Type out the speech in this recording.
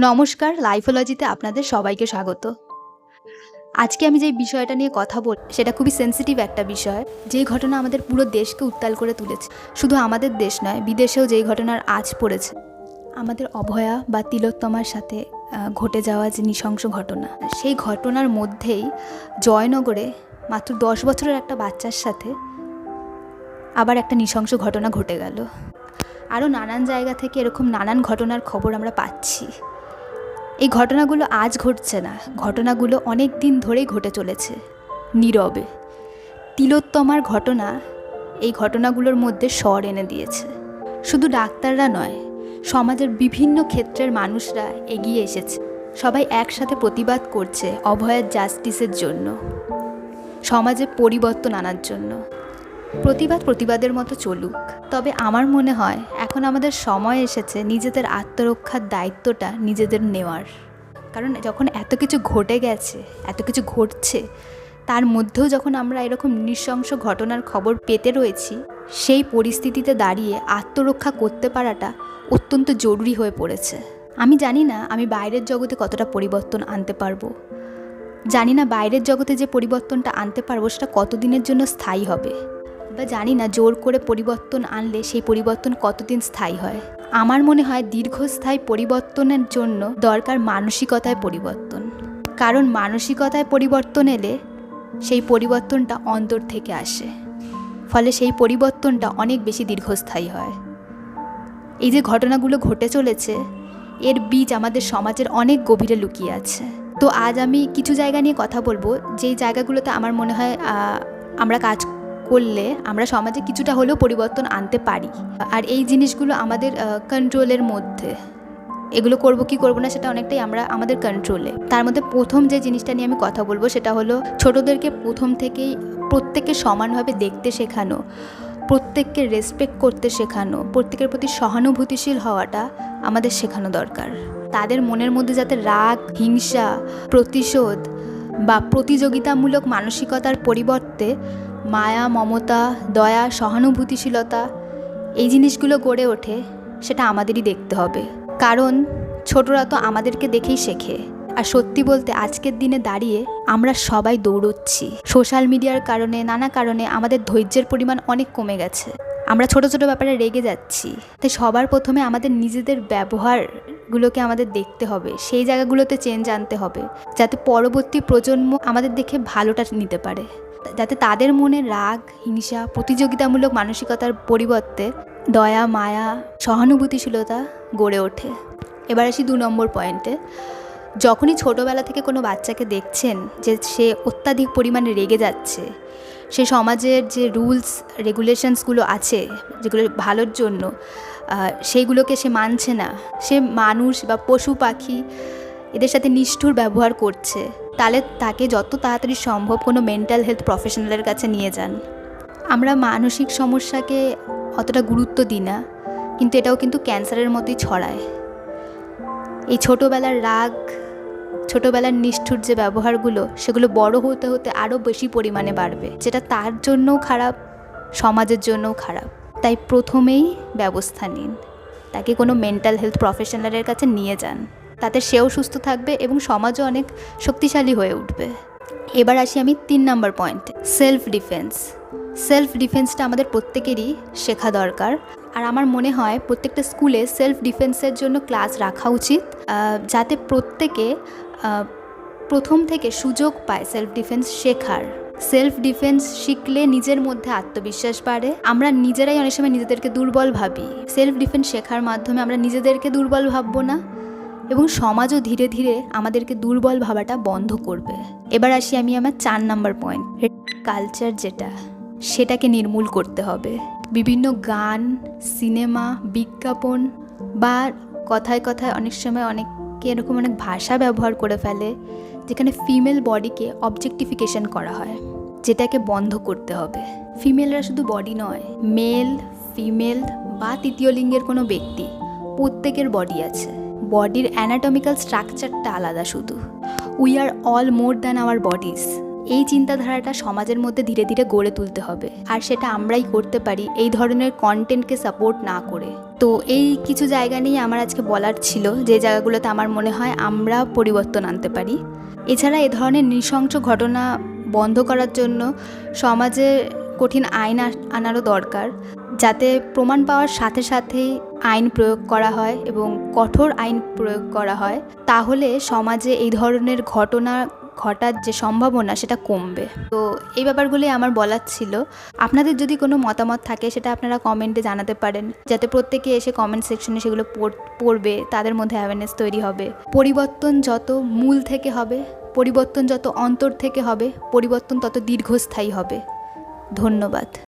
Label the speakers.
Speaker 1: নমস্কার, লাইফোলজিতে আপনাদের সবাইকে স্বাগত। আজকে আমি যে বিষয়টা নিয়ে কথা বল, সেটা খুবই সেন্সিটিভ একটা বিষয়। যে ঘটনা আমাদের পুরো দেশকে উত্তাল করে তুলেছে। শুধু আমাদের দেশ নয়, বিদেশেও যেই ঘটনার আজ পড়েছে। আমাদের অভয়া বা তিলোত্তমার সাথে ঘটে যাওয়া যে নৃশংস ঘটনা, সেই ঘটনার মধ্যেই জয়নগরে মাত্র দশ বছরের একটা বাচ্চার সাথে আবার একটা নৃশংস ঘটনা ঘটে গেল। আরও নানান জায়গা থেকে এরকম নানান ঘটনার খবর আমরা পাচ্ছি। এই ঘটনাগুলো আজ ঘটছে না। ঘটনাগুলো অনেক দিন ধরেই ঘটে চলেছে। নীরবে। তিলোত্তমার ঘটনা এই ঘটনাগুলোর মধ্যে স্বর এনে দিয়েছে। শুধু ডাক্তাররা নয়, সমাজের বিভিন্ন ক্ষেত্রের মানুষরা এগিয়ে এসেছে। সবাই একসাথে প্রতিবাদ করছে অভয়ের জাস্টিসের জন্য। সমাজে পরিবর্তন আনার জন্য। প্রতিবাদ প্রতিবাদের মতো চলুক। তবে আমার মনে হয়, এখন আমাদের সময় এসেছে নিজেদের আত্মরক্ষার দায়িত্বটা নিজেদের নেওয়ার। কারণ যখন এত কিছু ঘটে গেছে, এত কিছু ঘটছে, তার মধ্যেও যখন আমরা এরকম নৃশংস ঘটনার খবর পেতে রয়েছি, সেই পরিস্থিতিতে দাঁড়িয়ে আত্মরক্ষা করতে পারাটা অত্যন্ত জরুরি হয়ে পড়েছে। আমি জানি না আমি বাইরের জগতে কতটা পরিবর্তন আনতে পারব। জানি না বাইরের জগতে যে পরিবর্তনটা আনতে পারব, সেটা কতদিনের জন্য স্থায়ী হবে। বা জানি না জোর করে পরিবর্তন আনলে সেই পরিবর্তন কতদিন স্থায়ী হয়। আমার মনে হয় দীর্ঘস্থায়ী পরিবর্তনের জন্য দরকার মানসিকতায় পরিবর্তন। কারণ মানসিকতায় পরিবর্তন এলে সেই পরিবর্তনটা অন্তর থেকে আসে। ফলে সেই পরিবর্তনটা অনেক বেশি দীর্ঘস্থায়ী হয়। এই যে ঘটনাগুলো ঘটে চলেছে, এর বীজ আমাদের সমাজের অনেক গভীরে লুকিয়ে আছে। তো আজ আমি কিছু জায়গা নিয়ে কথা বলব। যেই জায়গাগুলোতে আমার মনে হয় আমরা কাজ করলে আমরা সমাজে কিছুটা হলেও পরিবর্তন আনতে পারি। আর এই জিনিসগুলো আমাদের কন্ট্রোলের মধ্যে। এগুলো করব কি করব না সেটা অনেকটাই আমরা, আমাদের কন্ট্রোলে তার মধ্যে প্রথম যে জিনিসটা নিয়ে আমি কথা বলব সেটা হলো ছোটদেরকে প্রথম থেকেই প্রত্যেককে সমানভাবে দেখতে শেখানো, প্রত্যেককে রেসপেক্ট করতে শেখানো, প্রত্যেকের প্রতি সহানুভূতিশীল হওয়াটা আমাদের শেখানো দরকার। তাদের মনের মধ্যে যাতে রাগ, হিংসা, প্রতিশোধ বা প্রতিযোগিতামূলক মানসিকতার পরিবর্তে মায়া, মমতা, দয়া, সহানুভূতিশীলতা, এই জিনিসগুলো গড়ে ওঠে, সেটা আমাদেরই দেখতে হবে। কারণ ছোটরা তো আমাদেরকে দেখেই শেখে। আর সত্যি বলতে আজকের দিনে দাঁড়িয়ে আমরা সবাই দৌড়চ্ছি। সোশ্যাল মিডিয়ার কারণে, নানা কারণে আমাদের ধৈর্যের পরিমাণ অনেক কমে গেছে। আমরা ছোট ছোট ব্যাপারে রেগে যাচ্ছি। তাই সবার প্রথমে আমাদের নিজেদের ব্যবহারগুলোকে আমাদের দেখতে হবে। সেই জায়গাগুলোতে চেঞ্জ আনতে হবে। যাতে পরবর্তী প্রজন্ম আমাদের দেখে ভালোটা নিতে পারে। যাতে তাদের মনে রাগ, হিংসা, প্রতিযোগিতামূলক মানসিকতার পরিবর্তে দয়া, মায়া, সহানুভূতিশীলতা গড়ে ওঠে। এবার আসি দু নম্বর পয়েন্টে যখনই ছোটোবেলা থেকে কোনো বাচ্চাকে দেখছেন যে সে অত্যাধিক পরিমাণে রেগে যাচ্ছে, সে সমাজের যে রুলস রেগুলেশনসগুলো আছে, যেগুলো ভালোর জন্য সেইগুলোকে সে মানছে না। সে মানুষ বা পশু পাখি এদের সাথে নিষ্ঠুর ব্যবহার করছে। তাহলে তাকে যত তাড়াতাড়ি সম্ভব কোনো মেন্টাল হেলথ প্রফেশনালের কাছে নিয়ে যান। আমরা মানসিক সমস্যাকে অতটা গুরুত্ব দিই না, কিন্তু এটাও কিন্তু ক্যান্সারের মতোই ছড়ায়। এই ছোটোবেলার রাগ, ছোটোবেলার নিষ্ঠুর যে ব্যবহারগুলো, সেগুলো বড় হতে হতে আরও বেশি পরিমাণে বাড়বে। যেটা তার জন্যও খারাপ, সমাজের জন্যও খারাপ। তাই প্রথমেই ব্যবস্থা নিন। তাকে কোনো মেন্টাল হেলথ প্রফেশনালের কাছে নিয়ে যান। তাতে সেও সুস্থ থাকবে এবং সমাজও অনেক শক্তিশালী হয়ে উঠবে। এবার আসি আমি তিন নম্বর পয়েন্টে সেলফ ডিফেন্স সেলফ ডিফেন্সটা আমাদের প্রত্যেকেরই শেখা দরকার। আর আমার মনে হয় প্রত্যেকটা স্কুলে সেলফ ডিফেন্সের জন্য ক্লাস রাখা উচিত যাতে প্রত্যেকে প্রথম থেকে সুযোগ পায় সেলফ ডিফেন্স শেখার। সেলফ ডিফেন্স শিখলে নিজের মধ্যে আত্মবিশ্বাস বাড়ে। আমরা নিজেরাই অনেক সময় নিজেদেরকে দুর্বল ভাবি। সেলফ ডিফেন্স শেখার মাধ্যমে আমরা নিজেদেরকে দুর্বল ভাববো না। এবং সমাজও ধীরে ধীরে আমাদেরকে দুর্বল ভাবাটা বন্ধ করবে। এবার আসি আমি আমার চার নাম্বার পয়েন্ট কালচার যেটা, সেটাকে নির্মূল করতে হবে। বিভিন্ন গান, সিনেমা, বিজ্ঞাপন বা কথায় কথায় অনেক সময় অনেককে এরকম অনেক ভাষা ব্যবহার করে ফেলে, যেখানে ফিমেল বডিকে অবজেক্টিফিকেশন করা হয়, যেটাকে বন্ধ করতে হবে। ফিমেলরা শুধু বডি নয় মেল ফিমেল বা তৃতীয় লিঙ্গের কোনো ব্যক্তি প্রত্যেকের বডি আছে। বডির অ্যানাটমিক্যাল স্ট্রাকচারটা আলাদা শুধু। We are all more than our bodies এই চিন্তাধারাটা সমাজের মধ্যে ধীরে ধীরে গড়ে তুলতে হবে। আর সেটা আমরাই করতে পারি এই ধরনের কন্টেন্টকে সাপোর্ট না করে। তো এই কিছু জায়গা নিয়ে আমার আজকে বলার ছিল, যে জায়গাগুলোতে আমার মনে হয় আমরা পরিবর্তন আনতে পারি। এছাড়া এ ধরনের নৃশংস ঘটনা বন্ধ করার জন্য সমাজে কঠিন আইন আনারও দরকার। যাতে প্রমাণ পাওয়ার সাথে সাথেই আইন প্রয়োগ করা হয় এবং কঠোর আইন প্রয়োগ করা হয়, তাহলে সমাজে এই ধরনের ঘটনা ঘটার যে সম্ভাবনা, সেটা কমবে। তো এই ব্যাপারগুলি আমার বলার ছিল। আপনাদের যদি কোনো মতামত থাকে, সেটা আপনারা কমেন্টে জানাতে পারেন। যাতে প্রত্যেকে এসে কমেন্ট সেকশনে সেগুলো পড়- পড়বে, তাদের মধ্যে অ্যাওয়ারনেস তৈরি হবে। পরিবর্তন যত মূল থেকে হবে, পরিবর্তন যত অন্তর থেকে হবে, পরিবর্তন তত দীর্ঘস্থায়ী হবে। ধন্যবাদ।